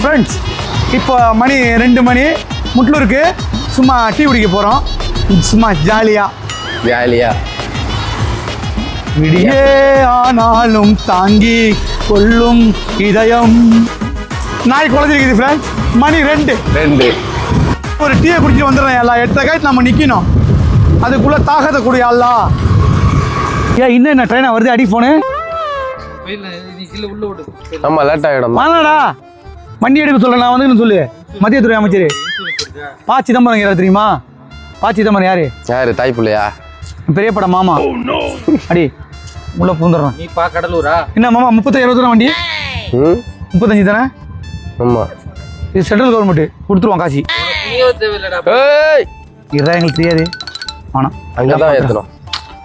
Friends இப்போ மணி ரெண்டு மணி. முட்லூருக்கு சும்மா டீ குடிக்க போகிறோம் சும்மா ஜாலியாக ஜாலியா. விடியே ஆனாலும் தாங்கி கொள்ளும் இதயம். நாய் குழந்தைருக்குது ஃப்ரெண்ட்ஸ் மணி ரெண்டு. ரெண்டு. ஒரு டீயை குடிச்சிட்டு வந்துடுறேன் எல்லாம் எட்டரை காய்ச்சி நம்ம நிற்கணும் அதுக்குள்ளே தாகத்தை கூடிய அல்லா. ஏன் இன்னும் என்ன ட்ரெயினாக வருது? அடி ஃபோனு ஆமா லேட் ஆகிடும் வாங்கடா. வண்டி எடுக்க சொல்ல நான் வந்து சொல்லு. மத்தியத்துறை அமைச்சர். பா சிதம்பரம் யார் தெரியுமா? பா சிதம்பரம் யாரு? யாரு தாய் பிள்ளையா? பெரிய படம் மாமா. அடி உள்ள பூந்துடுறோம் நீ பா கடலூரா? என்ன மாமா முப்பத்தி இருபது தானே வண்டி? முப்பத்தஞ்சு தானே? ஆமா. இது சென்ட்ரல் கவர்மெண்ட் கொடுத்துருவோம் காசி. இதுதான் எங்களுக்கு தெரியாது. வேணாம் அங்கதான் ஏத்தணும்.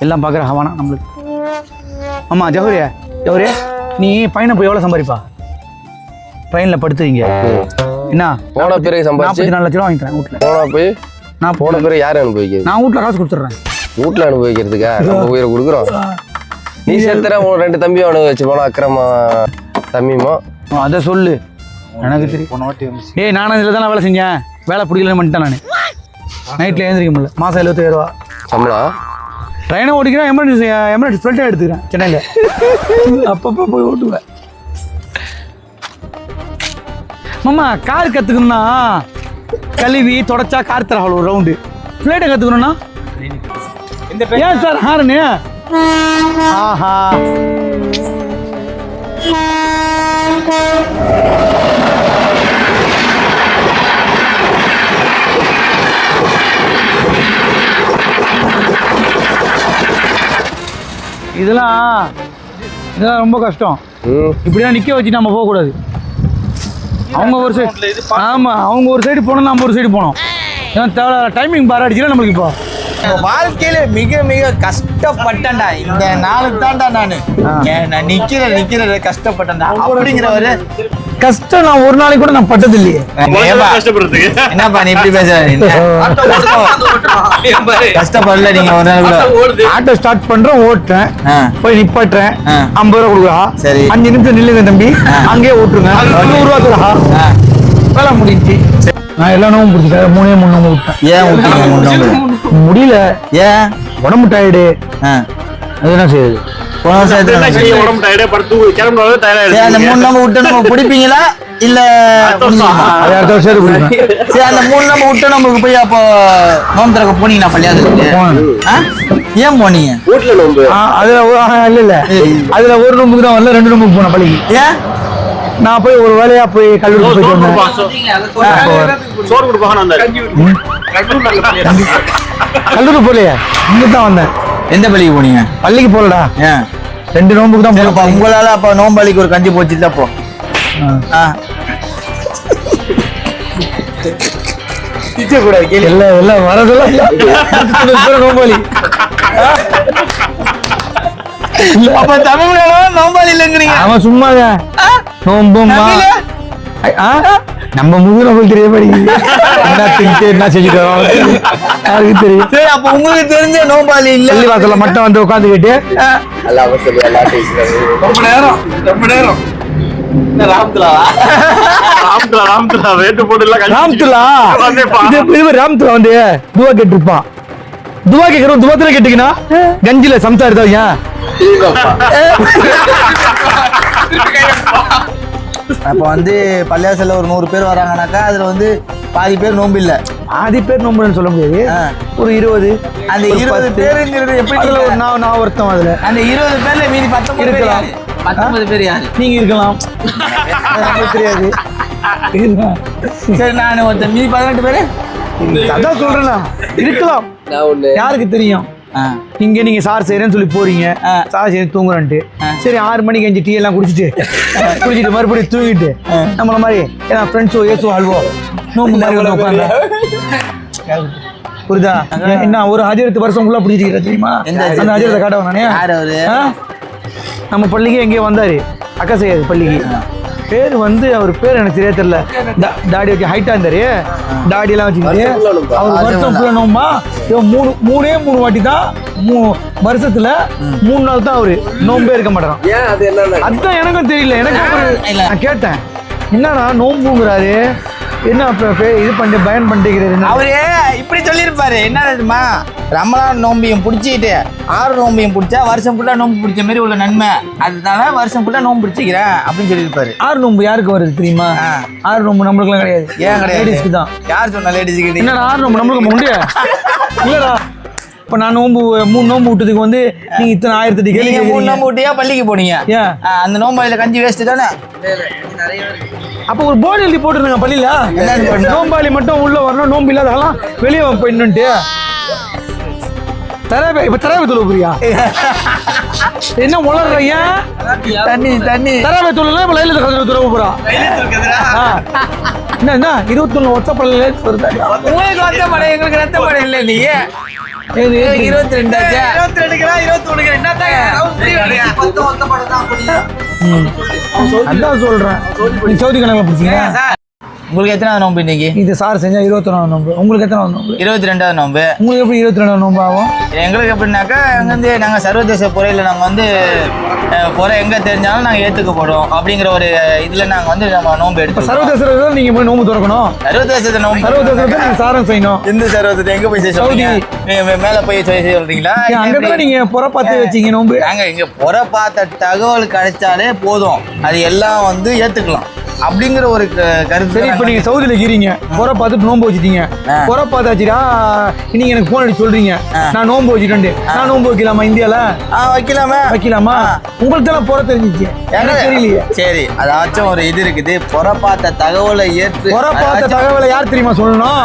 எல்லாம் பார்க்குற வேணாம் நம்மளுக்கு. ஆமாம் ஜவஹரியா ஜவஹரியா நீ பையனை போய் எவ்வளோ சம்பாதிப்பா? ட்ரெயினில் படுத்துவீங்க என்ன? போன பிறகு சம்பாதிச்சு நாலு லட்ச ரூபா வாங்கி தரேன் வீட்டில் போன போய் நான் போன பிறகு யாரு அனுபவிக்கிறது நான் வீட்டில் காசு கொடுத்துட்றேன். வீட்டுல அனுபவிக்கிறதுக்கா? நம்ம உயிரை கொடுக்குறோம். நீ செத்துற உன் ரெண்டு தம்பியும் அனுபவிச்சு போனா அக்கிரமா தம்பியுமா அதை சொல்லு. எனக்கு தெரியும். ஏய் நானும் இதில் தான் வேலை செஞ்சேன்? வேலை பிடிக்கலன்னு பண்ணிட்டேன் நான். நைட்டில் எழுந்திரிக்க முடியல. மாதம் எழுபத்தாயிரம் ரூபா. சம்பளம்? ட்ரெயினை ஓடிக்கிறேன் எமர்ஜென்சி எமர்ஜென்சி ஃப்ளைட்டே எடுத்துக்கிறேன் சென்னையில். அப்பப்போ போய் ஓட்டுவேன். மாமா கார் கற்றுக்கணும்னா கழுவி தொடச்சா கார் தர ஒரு ரவுண்டு ஃப்ளைட்டை கற்றுக்கணும்னா ஏன் சார் ஹாரனு? ஆஹா. இதெல்லாம் இதெல்லாம் ரொம்ப கஷ்டம். இப்படிலாம் நிற்க வச்சு நம்ம போகக்கூடாது. அவங்க ஒரு சைடு ஆமாம் அவங்க ஒரு சைடு போனோம் நம்ம ஒரு சைடு போனோம். ஏன் தேவை டைமிங் பார் அடிச்சுன்னா நம்மளுக்கு இப்போ. வாழ்க்கையில மிக மிக கஷ்டப்பட்டேன்டா. இந்த நாளுக்கு தான்டா நானு நான் நிக்கிற நிக்கிற கஷ்டப்பட்டேன்டா. அப்படிங்கிற ஒரு கஷ்டம் நான் ஒரு நாளைக்கு கூட நான் பட்டது இல்லையே என்னப்பா நீ இப்படி பேசுற? கஷ்டப்படல நீங்க ஒரு நாள் கூட. ஆட்டோ ஸ்டார்ட் பண்றேன் ஓட்டுறேன். போய் நிப்பாட்டுறேன். ஐம்பது ரூபா கொடுக்குறா. சரி. அஞ்சு நிமிஷம் நில்லுங்க தம்பி. அங்கேயே ஓட்டுருங்க. நூறு ரூபா ஆ. வேலை முடிஞ்சு நான் எல்லா நோவும் பிடிச்சிட்டேன் மூணே மூணு விட்டேன் ஏன் விட்டீங்க? முடியல. ஏன்? உடம்பு டயர்டு என்ன செய்யுது போன வருஷம் அந்த மூணு நோம்பு விட்டு நம்ம பிடிப்பீங்களா இல்ல அடுத்த வருஷம். சரி அந்த மூணு நோம்பு விட்டு நமக்கு போய் அப்போ நோம்பு திறக்க போனீங்களா பள்ளியாதுக்கு? ஏன் போனீங்க? வீட்டுல நோம்பு. ஆ, அதுல இல்ல இல்ல. அதுல ஒரு நோம்புக்கு தான் வரல ரெண்டு நோம்புக்கு போனேன் பள்ளிக்கு. ஏன்? நான் போய் ஒரு வேலையா போய் கல்லூரி போயிட்டு வந்தேன். கல்லூரி போலையே இங்க தான் வந்தேன். எந்த பள்ளிக்கு போனீங்க? பள்ளிக்கு போகலடா. ஏன் ரெண்டு நோம்புக்கு தான் போனேன். உங்களால அப்ப நோம்பாளிக்கு ஒரு கஞ்சி போச்சு அப்போ ஆ. எல்லாம் எல்லாம் வரதெல்லாம் நோம்பாளி அப்ப தமிழ்ல நோம்பாளி இல்லைங்கிறீங்க அவன் சும்மாங்க நோம்பும்? நம்ம முழு நம்மளுக்கு தெரிய என்ன திங்கிட்டு என்ன செஞ்சுட்டு வரோம் தெரியும் சரி அப்ப உங்களுக்கு தெரிஞ்ச நோம்பாளி இல்ல. பள்ளி வாசல்ல மட்டும் வந்து உட்காந்துக்கிட்டு. எல்லாம் சொல்லி எல்லாம் பேசுறது. ரொம்ப நேரம் ரொம்ப நேரம். ராம்துலா? இது இது ராம்துலா வந்து துவா கேட்டிருப்பான்? துவா கேட்கறோம் துவத்துல கேட்டீங்கன்னா கஞ்சில சம்சா எடுத்தவங்க அப்ப வந்து பள்ளியாசல்ல ஒரு நூறு பேர் வராங்கனாக்கா அதுல வந்து பாதி பேர் நோம்பு இல்ல. பாதி பேர் நோம்புன்னு சொல்ல முடியாது. ஒரு இருபது அந்த இருபது. பேருங்கிறது எப்படி அதுல ஒரு நான் நான் ஒருத்தன் அதுல. அந்த இருபது பேர்ல மீதி பத்தொன்பது பேர் இருக்கலாம். பத்தொன்பது பேர் யாரு? நீங்க இருக்கலாம். தெரியாது. சரி நான் ஒருத்தன். மீதி பதினெட்டு பேரு? அதான் சொல்றேன் இருக்கலாம். யாருக்கு தெரியும். இங்க நீங்க சார் செய்யறேன்னு சொல்லி போறீங்க. சார் செய்ய தூங்குறேன்ட்டு. சரி ஆறு மணிக்கு அஞ்சு டீ எல்லாம் குடிச்சிட்டு குடிச்சிட்டு மறுபடியும் தூங்கிட்டு நம்மள மாதிரி ஏன்னா ஃப்ரெண்ட்ஸோ ஏசோ அல்வோ நோம்பு மாதிரி வந்து உட்காந்து புரியுதா? என்ன ஒரு ஹஜரத்து வருஷம் உள்ள பிடிச்சிருக்கிற தெரியுமா? அந்த ஹஜரத்தை? காட்டவன் நானே? நம்ம பள்ளிக்கு எங்கேயோ வந்தாரு. அக்கா செய்யாது பள்ளிக்கு. பேர் வந்து அவர் பேர் எனக்கு சரியா தெரியல. தாடி வச்சு ஹைட்டா இருந்தாரு. தாடி எல்லாம் வச்சுக்கிட்டு அவர் வருஷம் ஃபுல்லா நோம்பா மூணு மூணே மூணு வாட்டி தான் மூ வருஷத்துல மூணு நாள் தான் அவரு. நோம்பே இருக்க மாட்டாராம் ஏன் அது என்ன அதான் எனக்கும் தெரியல. எனக்கு நான் கேட்டேன். என்னடா நோம்புங்கிறாரு? என்ன இது பண்ணி பயன் பண்ணிக்கிறாரு அவரு இப்படி சொல்லியிருப்பாரு. என்ன தெரியுமா? ரமலான் நோம்பியும் பிடிச்சிக்கிட்டு ஆறு நோம்பியும் பிடிச்சா வருஷம் ஃபுல்லா நோம்பு பிடிச்ச மாதிரி உள்ள நன்மை. அதனால வருஷம் ஃபுல்லா நோம்பு பிடிச்சிக்கிறேன் அப்படின்னு சொல்லியிருப்பாரு. ஆறு நோம்பு யாருக்கு வருது தெரியுமா? ஆ. ஆறு நோம்பு நம்மளுக்குலாம் கிடையாது. ஏன் கிடையாது? லேடிஸ்க்கு தான். யார் சொன்னா லேடிஸுக்கு என்னடா ஆறு நோம்பு நம்மளுக்கு உண்டு? இல்லடா. இப்போ நான் நோம்பு மூணு நோம்பு விட்டதுக்கு வந்து நீங்க இத்தனை ஆயிரத்தி நீங்க மூணு. நோம்பு விட்டியா பள்ளிக்கு போனீங்க? அந்த நோம்பு அதில் கஞ்சி வேஸ்ட் தானே? அப்போ ஒரு போர்டு எழுதி போட்டுருங்க பள்ளியில? நோம்பாளி மட்டும் உள்ள வரணும் நோம்பு இல்லாதவங்களாம் வெளியே போயிடணுன்ட்டு தரவே இப்ப தரவே புரியா? என்ன உளர்ற ஏன்? தண்ணி தண்ணி. தரவே தொழில் இப்ப லைல கதிர துறவு போறா. ஆ. என்ன என்ன? இருபத்தொன்னு ஒத்த பள்ளியில வருதா உங்களுக்கு ரத்த படம் எங்களுக்கு ரத்த படம் இல்லை ஏது? இருபத்தி ரெண்டு இருபத்தி ரெண்டுக்கிறா இருபத்தி ஒண்ணுக்கு. அதான் சொல்றேன். சவுதி கணக்கில் பிடிச்சிங்க உங்களுக்கு எத்தனாவது நோம்பு இன்னைக்கு? இது சார் செஞ்சா இருபத்தொன்னாவது நோம்பு உங்களுக்கு எத்தனாவது நோம்பு இருபத்தி ரெண்டாவது நோம்பு உங்களுக்கு எப்படி இருபத்தி ரெண்டாவது நோம்பு ஆகும்? எங்களுக்கு எப்படின்னாக்கா எங்க வந்து நாங்கள் சர்வதேச பொறையில் நாங்கள் வந்து பொறை எங்கே தெரிஞ்சாலும் நாங்கள் ஏற்றுக்கப்படுவோம் அப்படிங்கிற ஒரு இதில் நாங்கள் வந்து நம்ம நோம்பு இப்ப எடுத்து சர்வதேச நீங்க போய் நோம்பு திறக்கணும். சர்வதேச நோம்பு சர்வதேசத்தை நீங்க சாரம் செய்யணும். எந்த சர்வதத்தை எங்க போய் செய்ய மேல போய் செய்ய சொல்றீங்களா? ஏன் அங்க கூட நீங்க புற பார்த்து வச்சீங்க நோம்பு நாங்க இங்க புற பார்த்த தகவல் கிடைச்சாலே போதும். அது எல்லாம் வந்து ஏத்துக்கலாம். அப்படிங்கிற ஒரு கருத்து சரி இப்ப நீங்க சவுதியில இருக்கிறீங்க புற பார்த்துட்டு நோம்பு வச்சுட்டீங்க. புற பார்த்தாச்சுடா நீங்க எனக்கு போன் அடிச்சு சொல்றீங்க. நான் நோம்பு வச்சுட்டேன் நான் நோம்பு வைக்கலாமா இந்தியால? ஆ வைக்கலாமே. வைக்கலாமா? உங்களுக்கு தான் புற தெரிஞ்சிச்சு. தெரியலையே. சரி அதாச்சும் ஒரு இது இருக்குது. புற பார்த்த தகவலை ஏற்று புற பார்த்த தகவலை யார் தெரியுமா சொல்லணும்?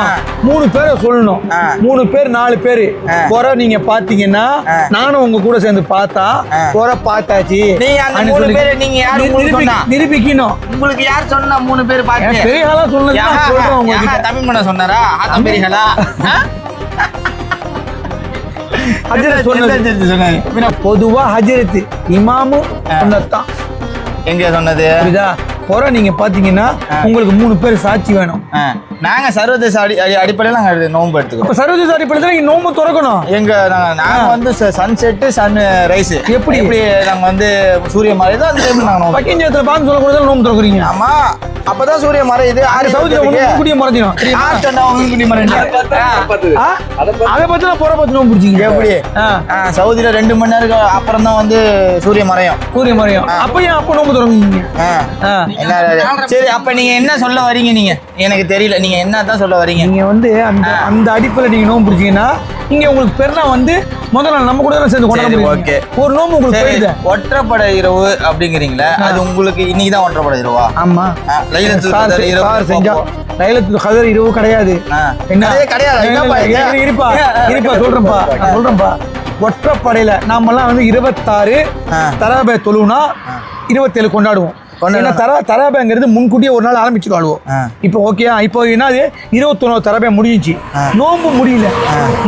மூணு பேரை சொல்லணும். மூணு பேர் நாலு பேரு. புற நீங்க பாத்தீங்கன்னா நானும் உங்க கூட சேர்ந்து பார்த்தா புற பார்த்தாச்சு. நீங்க அந்த மூணு பேரை? நிரூபிக்கணும். உங்களுக்கு யார் சொன்னா மூணு பேர் ஏன் பார்த்து? பெரிய ஆளா சொன்னது யாரா- சொல்றேன் யாரா? தமிழ் மன்ன சொன்னாரா? ஹஜரத் சொன்னது. சொன்னாரு? பொதுவா ஹஜரத் இமாமும் சொன்னதுதான். எங்க சொன்னது? புரியுதா? புற நீங்க பாத்தீங்கன்னா உங்களுக்கு மூணு பேர் சாட்சி வேணும். நாங்க சர்வதேச அடி அடி- அடிப்படையில நாங்க எடுத்து நோன்பு எடுத்துக்கிறோம். சர்வதேச அடிப்படையில் நீங்க நோம்பு திறக்கணும். எங்க நாங்க வந்து சன் செட்டு சன் ரைஸ். எப்படி? எப்படி நாங்க வந்து சூரிய மறையுதோ அந்த டைம்ல நாங்க நோன்பு பக்கிஞ்சத்துல சொல்லக்கூடாது நோம்பு திறக்குறீங்க. ஆமா. அப்பதான் சூரிய மறையுது. ஆறு சவுதியில சவுதியில ஒண்ணு கூடிய மறைஞ்சிடும் தெரியுமா? யார் சொன்னா உங்களுக்கு குடி மறைஞ்சு ஆ? அதை பத்தி நான் புற பார்த்து நோம்பு பிடிச்சிங்க எப்படி? சவுதியில ரெண்டு மணி நேரம் அப்புறம் தான் வந்து சூரிய மறையும். சூரிய மறையும். அப்ப ஏன் அப்ப நோம்பு. என்ன சரி அப்ப நீங்க என்ன சொல்ல வரீங்க நீங்க? எனக்கு தெரியல. நீங்க என்ன தான் சொல்ல வரீங்க? நீங்க வந்து அந்த அந்த அடிப்படையில் நீங்க நோம்பு பிடிச்சீங்கன்னா இங்க உங்களுக்கு பெருனா வந்து முதல் நாள் நம்ம கூட தான் சேர்ந்து கொண்டாட முடியும் okay. ஒரு நோம்பு உங்களுக்கு ஒற்றைப்படை இரவு அப்படிங்கிறீங்களா அது உங்களுக்கு இன்னைக்கு தான் ஒற்றைப்படை இரவா? ஆமா. சார் கதர் இரவு கிடையாது. என்ன கிடையாது, இருப்பா. இருப்பா சொல்றேன்ப்பா சொல்றேன்ப்பா ஒற்றைப்படையில நாமெல்லாம் வந்து இருபத்தாறு. தராபே தொழுவுனா இருபத்தேழு கொண்டாடுவோம். ஏன்னா தர தராபேங்கிறது முன்கூட்டியே ஒரு நாள் ஆரம்பிச்சு வாழ்வோம் ஆ. இப்போ ஓகேயா இப்போ என்னது இருபத்தொன்னு தரபே முடிஞ்சிச்சு. நோம்பு முடியல.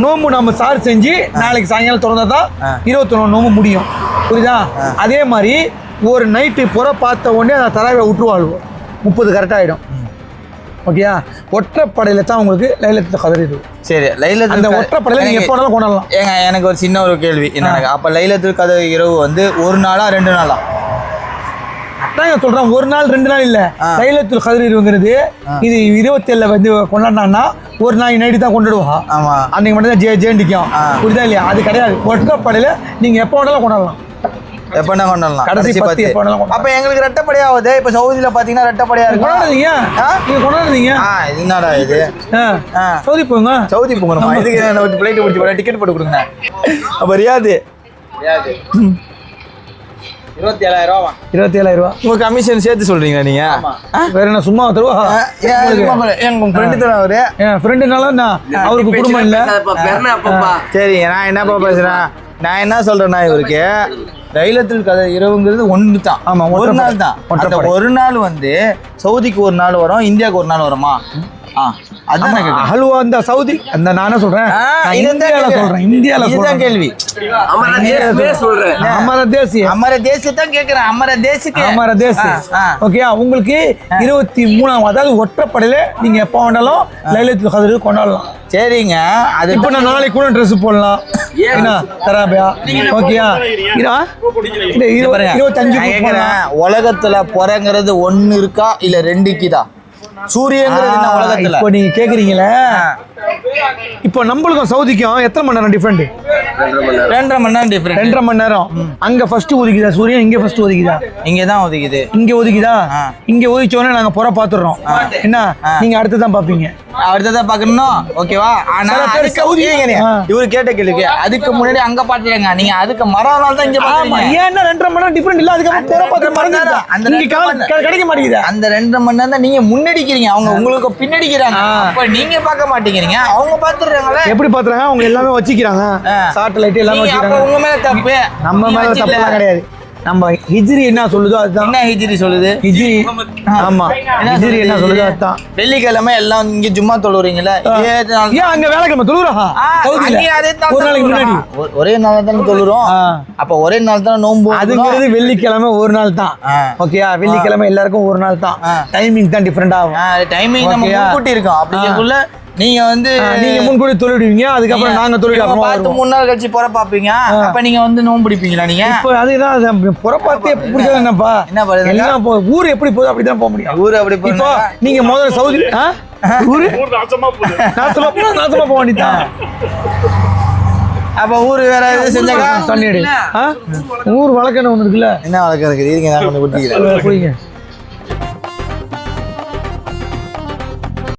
நோம்பு நம்ம சார் செஞ்சு நாளைக்கு சாயங்காலம் திறந்தா தான் இருபத்தொன்னு நோம்பு முடியும். புரியுதா? அதே மாதிரி ஒரு நைட்டு புற பார்த்த உடனே அந்த தராவை விட்டு முப்பது கரெக்டாகிடும் ஓகேயா ஒற்றைப்படையில தான் உங்களுக்கு லைலத்தில் கதறி சரி லைலத்துல் அந்த ஒற்றைப்படையில நீங்க எனக்கு- எப்போ வேணாலும் கொண்டாடலாம். ஏங்க எனக்கு ஒரு சின்ன ஒரு கேள்வி. என்ன அப்ப லைலத்துல் கதர் இரவு வந்து ஒரு நாளா ரெண்டு நாளா? அதான் சொல்றேன் ஒரு நாள் ரெண்டு நாள் இல்ல. லைலத்துல் கதர் இருக்குங்கிறது இது இருபத்தேழுல வந்து கொண்டாடினான்னா ஒரு நாள் நைட்டு தான் கொண்டாடுவா. ஆமா. அன்னைக்கு மட்டும் தான் ஜே ஜேண்டிக்கும். புரியுதா இல்லையா? அது கிடையாது. ஒற்றைப்படையில நீங்க எப்போ வேணாலும் கொண்டாடலாம். எப்ப கொண்டாடலாம். கடைசி கடைசி பத்து. அப்ப எங்களுக்கு ரெட்டப்படையா ஆகுது இப்ப சவுதியில பாத்தீங்கன்னா ரெட்டப்படையா இருக்கும். கொண்டாடுறீங்க ஆ? நீங்க கொண்டாடுறீங்க ஆ இது என்னடா இது? ஆ. ஆ. சவுதி போங்க. சவுதி போகணுமா இதுக்கு என்ன பிளைட் பிடிச்சி போட டிக்கெட் போட்டு கொடுங்க. அப்ப ரியாது. இருபத்தி ஏழாயிரம் ரூபா இருபத்தி ஏழாயிரம் ரூபா உங்க கமிஷன் சேர்த்து சொல்றீங்களா நீங்க? வேற என்ன சும்மா தருவா? எங்க ஃப்ரெண்டு தான் அவரு என் ஃப்ரெண்டுனால நான் அவருக்கு குடும்பம் இல்ல. சரிங்க நான் என்னப்பா பேசுறேன்? நான் என்ன சொல்றேன்னா இவருக்கு லைலத்துல் கதை இரவுங்கிறது ஒன்று தான் ஆமா, ஒரு. நாள் தான். ஒரு நாள் வந்து சவுதிக்கு ஒரு நாள் வரும் இந்தியாவுக்கு ஒரு நாள் வருமா ஹல்வா இந்த சவுதி? அந்த நானே சொல்றேன். இந்தியால. சொல்றேன் இந்தியால இதுதான் கேள்வி. சொல்றேன். அமர தேசிய அமர கேக்குறேன் அமர தேசுக்கு. அமர தேசி ஆ, ஆ. ஓகே உங்களுக்கு இருபத்தி மூணாம் அதாவது ஒற்றைப்படையில நீங்க எப்போ வேணாலும் லைலத்துல் கதிர் கொண்டாடலாம். சரிங்க. அது இப்போ நான் நாளைக்கு கூட ட்ரெஸ் போடலாம். என்ன? தராபியா? ஓகேயா. இருபத்தஞ்சு உலகத்துல பொறங்கிறது ஒண்ணு இருக்கா? இல்ல ரெண்டுக்குதா? உலகத்துல? இப்போ நீங்க கேக்குறீங்களே? இப்போ நம்மளுக்கும் சவுதிக்கும் எத்தனை மணி நேரம் டிஃபரெண்ட் ரெண்டரை மணி நேரம் டிஃபரெண்ட் ரெண்டரை மணி நேரம். அங்க ஃபர்ஸ்ட் ஒதுக்கிதா சூரியன்? இங்க ஃபர்ஸ்ட் ஒதுக்கிதா? இங்க தான் ஒதுக்குது. இங்க ஒதுக்கிதா. இங்க ஒதுக்கிச்ச உடனே நாங்க புற பாத்துறோம். என்ன? நீங்க அடுத்து தான் பாப்பீங்க. அடுத்ததான் பார்க்கணும். ஓகேவா ஆனா அதுக்கு- சவுதி-. இவரு கேட்ட கேள்விக்கு அதுக்கு முன்னாடி அங்க பாத்துருங்க நீங்க அதுக்கு மறுநாள் தான் இங்க பாத்தீங்க ஏன்னா ரெண்டரை மணி நேரம் டிஃபரெண்ட் இல்ல? அதுக்கப்புறம் புற பாத்து நேரம், அந்த கிடைக்க மாட்டேங்குது? அந்த ரெண்டரை மணி நேரம் தான் நீங்க முன்னடிக்கிறீங்க. அவங்க உங்களுக்கு பின்னடிக்கிறாங்க. அப்ப நீங்க பார்க்க மாட்டேங்கிறீங்க. அவங்க பாத்துடுறாங்களே எப்படி பாத்துறாங்க? அவங்க எல்லாமே வச்சுக்கிறாங்க. சாட்டலைட் எல்லாமே வச்சுக்கிறாங்க. உங்க மேல தப்பு. நம்ம மேல. தப்புலாம் கிடையாது. நம்ம ஹிஜ்ரி என்ன சொல்லுதோ அதுதான். என்ன ஹிஜ்ரி சொல்லுது? ஹிஜ்ரி ஆமா. என்ன ஹிஜ்ரி என்ன சொல்லுது? அதுதான். வெள்ளிக்கிழமை எல்லாம் இங்க ஜும்மா தொழுறீங்களா நாள் ஏன் அங்க வேலைக்கிழமை தொழுறா ஒரு நாளைக்கு முன்னாடி. ஒரே நாள் தானே தொழுறோம். அப்ப ஒரே நாள் தானே நோன்பு அதுங்கிறது வெள்ளிக்கிழமை ஒரு நாள் தான். ஓகேயா வெள்ளிக்கிழமை எல்லாருக்கும் ஒரு நாள் தான். டைமிங் தான் டிஃபரெண்ட் ஆகும். டைமிங் நம்ம? முன்கூட்டி இருக்கோம். அப்படிங்கக்குள்ள நீங்க வந்து நீங்க முன்கூடி தொழிடுவீங்க அதுக்கப்புறம் நாங்க தொழில் பார்த்து மூணு நாள் கழிச்சு போற பாப்பீங்க அப்ப நீங்க வந்து நோன்பு பிடிப்பீங்களா நீங்க? இப்போ அதுதான் அது புறப்பாத்து எப்படி பிடிச்சது என்னப்பா? என்ன பண்ணுதுங்க? எல்லாம் போ ஊர் எப்படி போகுது அப்படிதான் போக முடியும். ஊரு அப்படி இப்போ நீங்க முதல்ல சவுதி ஆ? ஊரு? நாசமா போனா நாசமா போக வேண்டியதான் அப்ப ஊரு வேற எது செஞ்சாங்க தண்ணி? ஊர் வழக்கன்னு ஒண்ணு இருக்குல்ல? என்ன வழக்கம் இருக்குது இருங்க நான் கொஞ்சம் குட்டிக்கிறேன் குடிங்க.